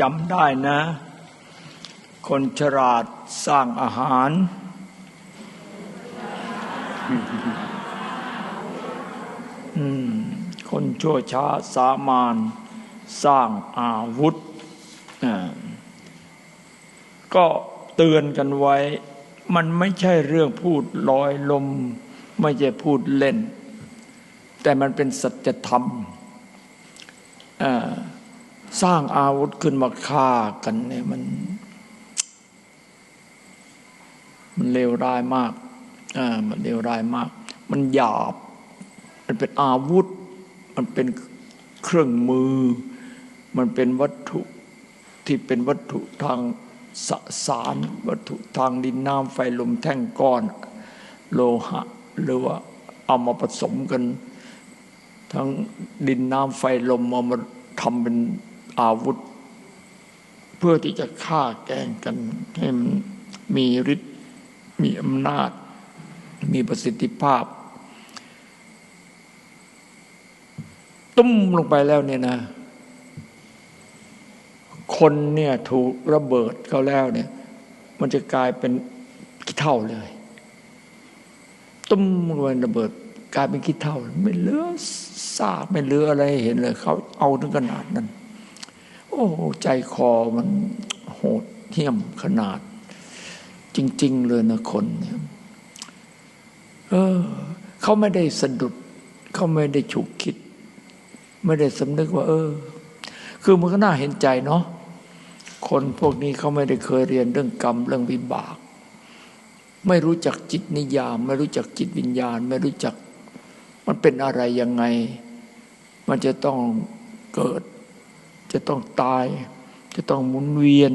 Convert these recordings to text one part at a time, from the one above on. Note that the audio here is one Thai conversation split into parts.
จำได้นะ คนฉลาดสร้างอาหาร คนชั่วช้าสามานสร้างอาวุธ ก็เตือนกันไว้ มันไม่ใช่เรื่องพูดลอยลม ไม่ใช่พูดเล่น แต่มันเป็นสัจธรรมอ่า สร้างอาวุธขึ้นมาฆ่ากันเนี่ยมัน มันเลวร้ายมากอ่ามันเลวร้ายมาก มันหยาบ มันเป็นอาวุธ มันเป็นเครื่องมือ มันเป็นวัตถุที่เป็นวัตถุทางสสารวัตถุทางดินน้ำไฟลมแท่งก้อน โลหะ หรือว่าเอามาผสมกัน ทั้งดินน้ำไฟลมเอามาทำเป็น อาวุธ เพื่อที่จะฆ่าแกงกันให้มันมีฤทธิ์มีอำนาจ มีประสิทธิภาพ ตุ้มลงไปแล้วเนี่ยนะ คนเนี่ยถูกระเบิดเขาแล้วเนี่ย มันจะกลายเป็นขี้เท่าเลย ตุ้มลงไประเบิดกลายเป็นขี้เท่า ไม่เหลือซากไม่เหลืออะไรเห็นเลย เขาเอาถึงขนาดนั้น โอ้ใจคอมันโหดเหี้ยมขนาด จริง ๆ เลยนะคนเนี่ยเออเขาไม่ได้สะดุดเขาไม่ได้ฉุกคิด ไม่ได้สำนึกว่า เออ คือมันก็น่าเห็นใจเนาะคนพวกนี้เขาไม่ได้เคยเรียนเรื่องกรรมเรื่องวิบาก ไม่รู้จักจิตนิยาม ไม่รู้จักจิตวิญญาณ ไม่รู้จัก มันเป็นอะไรยังไง มันจะต้องเกิด จะต้องตาย จะต้องหมุนเวียน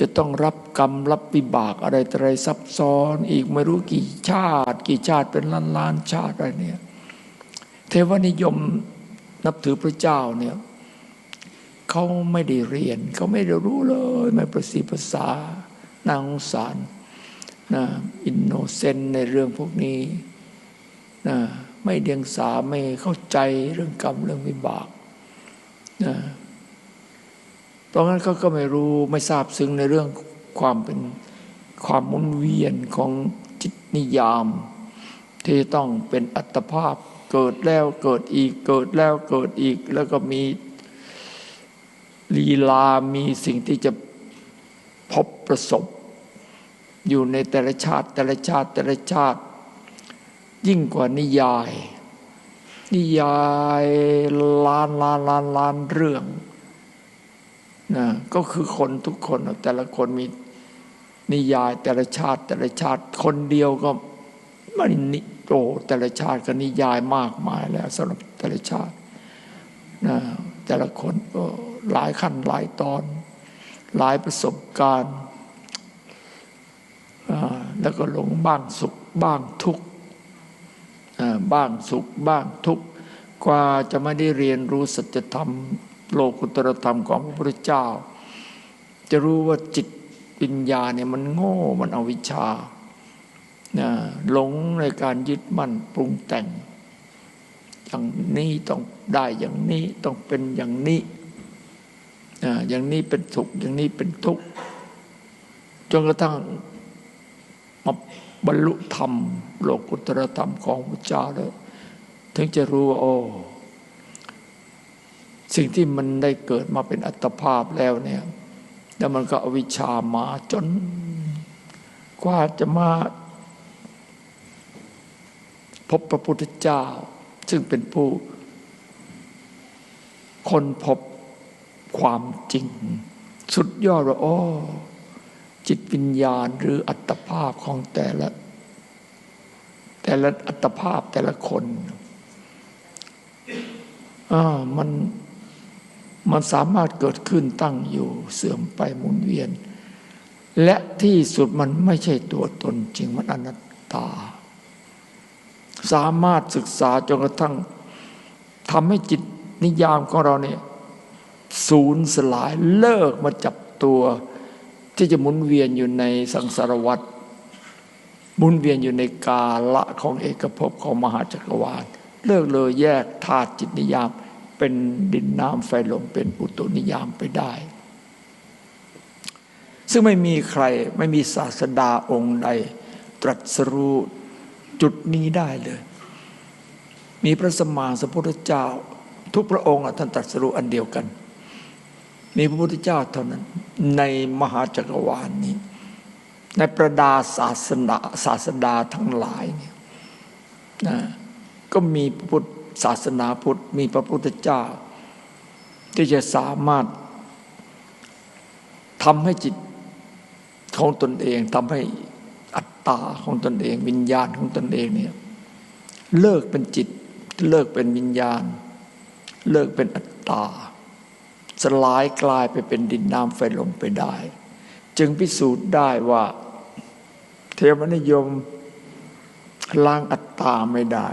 จะต้องรับกรรมรับวิบากอะไรออะไรซับซ้อน อีกไม่รู้กี่ชาติ กี่ชาติเป็นล้านล้านชาติอะไรเนี่ยเทวนิยมนับถือพระเจ้าเนี่ยเขาไม่ได้เรียน เขาไม่ได้รู้เลย ไม่ประสีภาษานางสารนะอินโนเซนในเรื่องพวกนี้นะไม่เดียงสาไม่เข้าใจเรื่องกรรมเรื่องวิบาก นะเพราะงั้นเขาก็ไม่รู้ไม่ทราบซึ้งในเรื่องความเป็นความมุนเวียนของจิตนิยาม ที่ต้องเป็นอัตภาพเกิดแล้วเกิดอีกเกิดแล้วเกิดอีก แล้วก็มีลีลา มีสิ่งที่จะพบประสบ อยู่ในแต่ละชาติแต่ละชาติแต่ละชาติ ยิ่งกว่านิยาย นิยายล้านล้านล้านล้านเรื่องนะก็คือคนทุกคนแต่ละคนมีนิยายแต่ละชาติ แต่ละชาติคนเดียวก็ไม่นิโตแต่ละชาติก็นิยายมากมายแล้วสำหรับแต่ละชาตินะแต่ละคนก็หลายขั้นหลายตอน หลายประสบการณ์แล้วก็หลงบ้างสุขบ้างทุกข์ บ้างสุขบ้างทุกข์กว่าจะไม่ได้เรียนรู้สัจธรรม โลกุตรธรรมของพระพุทธเจ้า จะรู้ว่าจิตปัญญาเนี่ยมันโง่มันอวิชชาหลงในการยึดมั่นปรุงแต่ง อย่างนี้ต้องได้อย่างนี้ต้องเป็นอย่างนี้อย่างนี้เป็นสุขอย่างนี้เป็นทุกข์จนกระทั่งมา บรรลุธรรม โลกุตรธรรมของพระเจ้าแล้วถึงจะรู้ว่าโอ้สิ่งที่มันได้เกิดมาเป็นอัตภาพแล้วเนี่ยแล้วมันก็อวิชชามาจนกว่าจะมาพบพระพุทธเจ้า ซึ่งเป็นผู้คนพบความจริง สุดยอดว่าโอ้ จิตวิญญาณหรืออัตภาพของแต่ละ แต่ละอัตภาพแต่ละคนอ่ามันมันสามารถเกิดขึ้นตั้งอยู่เสื่อมไปหมุนเวียน และที่สุดมันไม่ใช่ตัวตนจริงมันอนัตตา สามารถศึกษาจนกระทั่งทำให้จิตนิยามของเราเนี่ยศูนย์สลายเลิกมาจับตัว ที่จะหมุนเวียนอยู่ในสังสารวัฏหมุนเวียนอยู่ในกาละของเอกภพของมหาจักรวาล เลิกเลยแยกธาตุจิตนิยาม เป็นดินน้ำไฟลมเป็นอุตุนิยามไปได้ ซึ่งไม่มีใครไม่มีศาสดาองค์ใด ตรัสรู้จุดนี้ได้เลย มีพระสมมาสัมพุทธเจ้า ทุกพระองค์ท่านตรัสรู้อันเดียวกัน มีพระพุทธเจ้าเท่านั้น ในมหาจักรวาลนี้ ในประดาศาสนาศาสดาทั้งหลายเนี่ยนะก็มีพุทธศาสนาพุทธมีพระพุทธเจ้า ที่จะสามารถทำให้จิตของตนเองทำให้อัตตาของตนเอง วิญญาณของตนเองเนี่ยเลิกเป็นจิต เลิกเป็นวิญญาณ เลิกเป็นอัตตา สลายกลายไปเป็นดินน้ำไฟลมไปได้ จึงพิสูจน์ได้ว่า เทวนิยมล้างอัตตาไม่ได้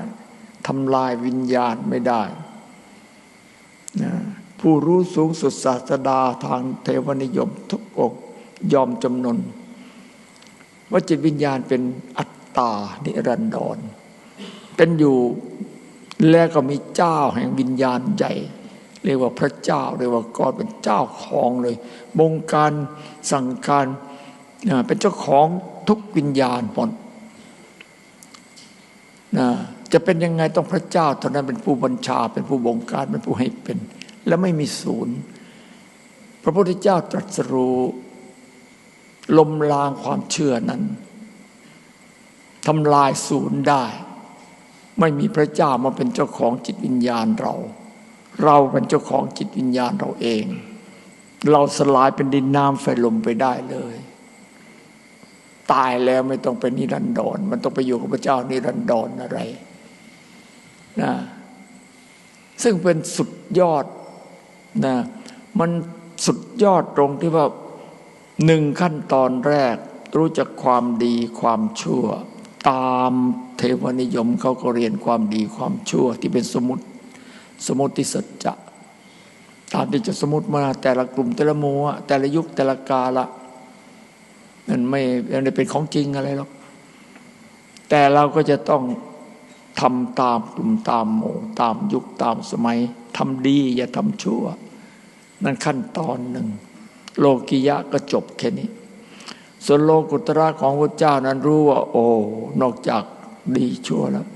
ทำลายวิญญาณไม่ได้ ผู้รู้สูงสุดศาสดาทางเทวนิยมทุกองยอมจำนนว่าจิตวิญญาณเป็นอัตตานิรันดร เป็นอยู่แล้วก็มีเจ้าแห่งวิญญาณใหญ่ เรียกว่าพระเจ้า เรียกว่ากอดเป็นเจ้าของเลยบงการสั่งการเป็นเจ้าของทุกวิญญาณหมดนะจะเป็นยังไงต้องพระเจ้าเท่านั้นเป็นผู้บัญชา เป็นผู้บงการเป็นผู้ให้เป็น และไม่มีศูนย์ พระพุทธเจ้าตรัสรู้ลมลางความเชื่อนั้นทำลายศูนย์ได้ ไม่มีพระเจ้ามาเป็นเจ้าของจิตวิญญาณเรา เราเป็นเจ้าของจิตวิญญาณเราเอง เราสลายเป็นดินน้ำไฟลมไปได้เลย ตายแล้วไม่ต้องเป็นนิรันดรมันต้องไปอยู่กับพระเจ้านิรันดรออะไรนะซึ่งเป็นสุดยอดนะมันสุดยอดตรงที่ว่าหนึ่งขั้นตอนแรก รู้จักความดีความชั่ว ตามเทวนิยมเขาก็เรียนความดีความชั่วที่เป็นสมุติ สมุติสัจจะตามที่จะสมุติมาแต่ละกลุ่มแต่ละโมแต่ละยุคแต่ละกาละนั่นไม่ไม่เป็นของจริงอะไรหรอกแต่เราก็จะต้องทำตามกลุ่มตามโมตามยุคตามสมัยทำดี อย่าทำชั่ว นั่นขั้นตอนหนึ่ง โลกิยะก็จบแค่นี้ ส่วนโลกุตระของพระเจ้านั้นรู้ว่า โอ้นอกจากดีชั่วแล้ว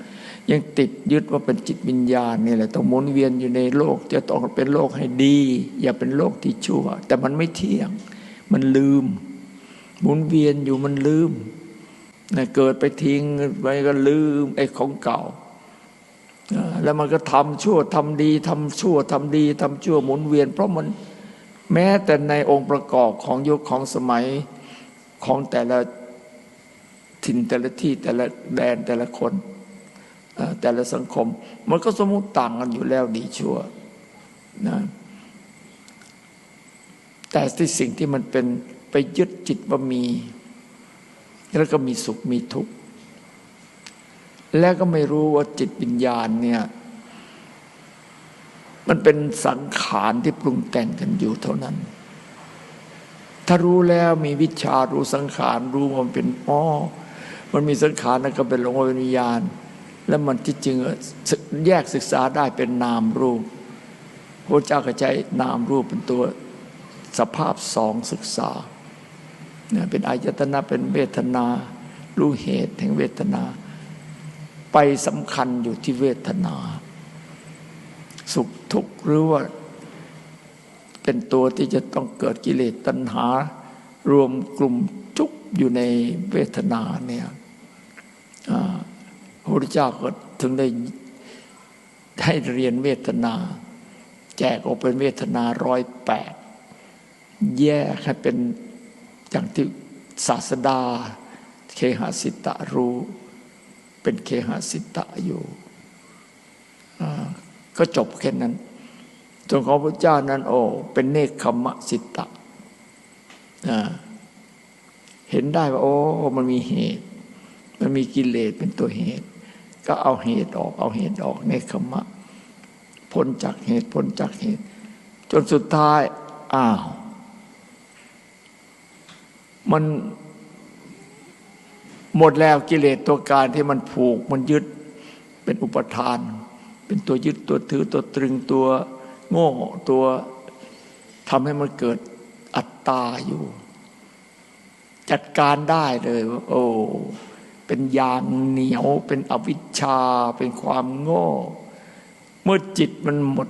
ยังติดยึดว่าเป็นจิตวิญญาณนี่แหละต้องหมุนเวียนอยู่ในโลก จะต้องเป็นโลกให้ดี อย่าเป็นโลกที่ชั่ว แต่มันไม่เที่ยง มันลืม หมุนเวียนอยู่มันลืมนะเกิดไปทิ้งไปก็ลืมไอ้ของเก่า แล้วมันก็ทำชั่วทำดีทำชั่วทำดีทำชั่วหมุนเวียน เพราะมันแม้แต่ในองค์ประกอบของยุคของสมัยของแต่ละถิ่นแต่ละที่แต่ละแดนแต่ละคน แต่ละสังคม มันก็สมมติต่างกันอยู่แล้วดีชั่วนะแต่ที่สิ่งที่มันเป็นไปยึดจิตว่ามี แล้วก็มีสุขมีทุกข์แล้วก็ไม่รู้ว่าจิตวิญญาณเนี่ยมันเป็นสังขารที่ปรุงแต่งกันอยู่เท่านั้น ถ้ารู้แล้วมีวิชารู้สังขารรู้มันเป็นอ๋อมันมีสังขารนั่นก็เป็นหลงวิญญาณ แล้วมันที่จริงแยกศึกษาได้เป็นนามรูปพระเจ้าก็ใช้นามรูปเป็นตัวสภาพสองศึกษาเนี่ยเป็นอายตนะเป็นเวทนา รู้เหตุแห่งเวทนา ไปสำคัญอยู่ที่เวทนา สุขทุกข์หรือว่า เป็นตัวที่จะต้องเกิดกิเลสตัณหา รวมกลุ่มจุกอยู่ในเวทนาเนี่ย พระพุทธเจ้าก็ถึงได้ให้เรียนเวทนา แจกออกเป็นเวทนาร้อยแปดแยกให้เป็นอย่างที่ศาสดา เคหสิตะรู้ เป็นเคหสิตะอยู่ก็จบแค่นั้นส่วนของพระเจ้านั้น โอ้เป็นเนคขมะสิตะเห็นได้ว่า โอ้มันมีเหตุ มันมีกิเลสเป็นตัวเหตุ ก็เอาเหตุออก เอาเหตุออกเนคขมะพ้นจากเหตุพ้นจากเหตุ จนสุดท้าย อ้าว มันหมดแล้วกิเลสตัวการที่มันผูกมันยึดเป็นอุปทาน เป็นตัวยึดตัวถือตัวตรึงตัวโง่ตัวทำให้มันเกิดอัตตาอยู่ จัดการได้เลยว่าโอ้ เป็นยางเหนียว เป็นอวิชชา เป็นความโง่ เมื่อจิตมันหมด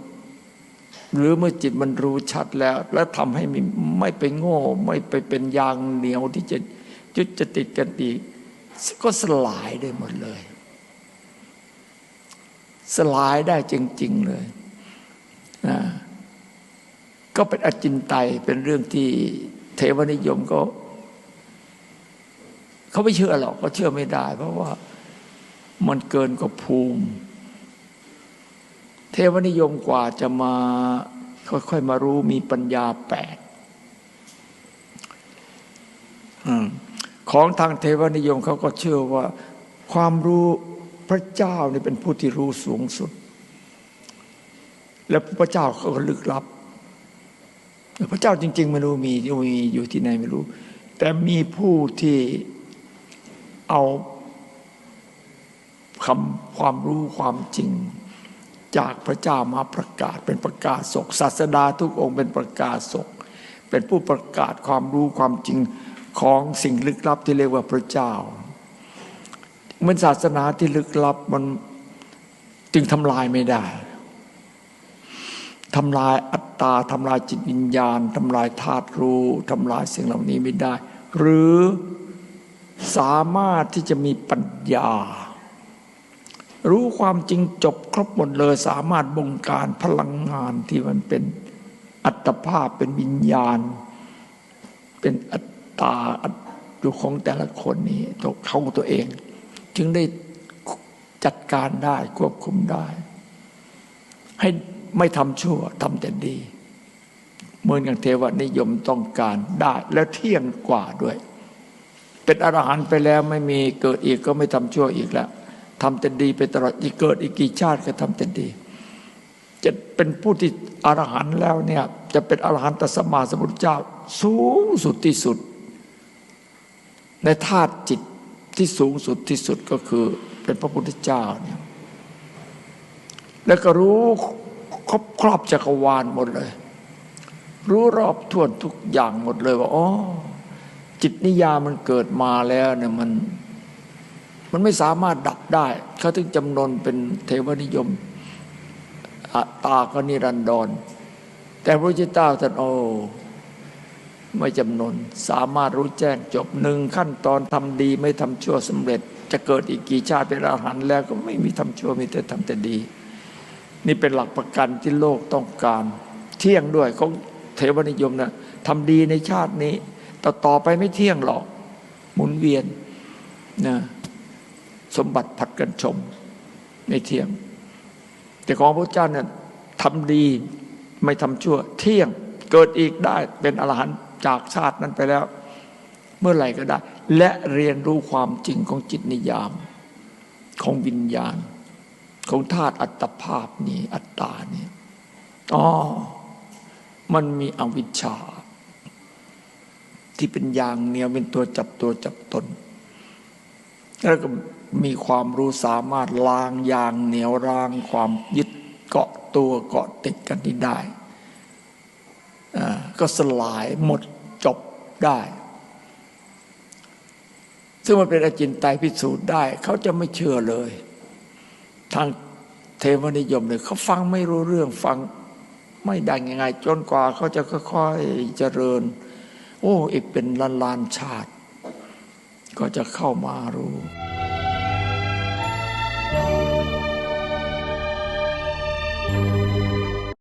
หรือเมื่อจิตมันรู้ชัดแล้ว แล้วทำให้ไม่ไม่ไปโง่ ไม่ไปเป็นยางเหนียวที่จะจุดจะติดกันอีกก็สลายได้หมดเลย สลายได้จริง ๆเลยนะก็เป็นอจินไตยเป็นเรื่องที่เทวนิยมก็ เขาไม่เชื่อหรอกเขาเชื่อไม่ได้ เพราะว่ามันเกินกว่าภูมิ เทวนิยมกว่าจะมาค่อยๆมารู้มีปัญญาแปดของทางเทวนิยมเขาก็เชื่อว่า ความรู้พระเจ้านี่เป็นผู้ที่รู้สูงสุด และพระเจ้าเขาก็ลึกลับพระเจ้าจริง ๆ ไม่รู้มีมีอยู่ที่ไหนไม่รู้ แต่มีผู้ที่ เอาคำความรู้ความจริง จากพระเจ้ามาประกาศเป็นประกาศศกศาสดาทุกองค์เป็นประกาศศก เป็นผู้ประกาศความรู้ความจริงของสิ่งลึกลับที่เรียกว่าพระเจ้าเหมือนศาสนาที่ลึกลับมันจึงทำลายไม่ได้ทำลายอัตตาทำลายจิตวิญญาณทำลายธาตุรู้ทำลายสิ่งเหล่านี้ไม่ได้ หรือ สามารถที่จะมีปัญญา รู้ความจริงจบครบหมดเลย สามารถบงการพลังงานที่มันเป็นอัตภาพเป็นวิญญาณ เป็นอัตตาอยู่ของแต่ละคนนี้ตัวเขาตัวเอง จึงได้จัดการได้ควบคุมได้ ให้ไม่ทำชั่วทำแต่ดี เหมือนอย่างเทวนิยมต้องการได้แล้วเที่ยงกว่าด้วย เป็นอรหันต์ไปแล้วไม่มีเกิดอีกก็ไม่ทำชั่วอีกแล้วทำแต่ดีไปตลอดที่เกิดอีกกี่ชาติก็ทำแต่ดี จะเป็นผู้ที่อรหันต์แล้วเนี่ยจะเป็นอรหันตสมมาสมุทรเจ้า สูงสุดที่สุด ในธาตุจิตที่สูงสุดที่สุดก็คือเป็นพระพุทธเจ้าเนี่ยแล้วก็รู้ครอบครอบจักรวาลหมดเลย รู้รอบทวนทุกอย่างหมดเลยว่าอ๋อ จิตนิยามันเกิดมาแล้วเนี่ยมันมันไม่สามารถดับได้ เขาถึงจำนวนเป็นเทวนิยมอัตตาก็นิรันดร แต่พระเจ้าท่านโอ้ไม่จำนวนสามารถรู้แจ้งจบหนึ่งขั้นตอนทำดีไม่ทำชั่วสำเร็จ จะเกิดอีกกี่ชาติเป็นอรหันต์แล้วก็ไม่มีทำชั่วมีแต่ทำแต่ดี นี่เป็นหลักประกันที่โลกต้องการ เที่ยงด้วยของเทวนิยมนะทำดีในชาตินี้ ต่อต่อไปไม่เที่ยงหรอก หมุนเวียนนะสมบัติผัดกันชมในเที่ยง แต่ของพระเจ้าเนี่ยทำดีไม่ทำชั่ว เที่ยงเกิดอีกได้เป็นอรหันต์จากชาตินั้นไปแล้ว เมื่อไหร่ก็ได้ และเรียนรู้ความจริงของจิตนิยาม ของวิญญาณ ของธาตุอัตภาพนี้ อัตตานี่อ๋อมันมีอวิชชา ที่เป็นยางเหนียวเป็นตัวจับตัวจับตน แล้วก็มีความรู้สามารถล้างยางเหนียวล้างความยึดเกาะตัวเกาะติดกันนี้ได้ ก็สลายหมดจบได้ ซึ่งมันเป็นอจินไตยพิสูจน์ได้ เขาจะไม่เชื่อเลย ทางเทวนิยมเลยเขาฟังไม่รู้เรื่องฟังไม่ได้ยังไงจนกว่าเขาจะค่อยๆเจริญ โอ้ อีกเป็นล้านล้านชาติ ก็จะเข้ามารู้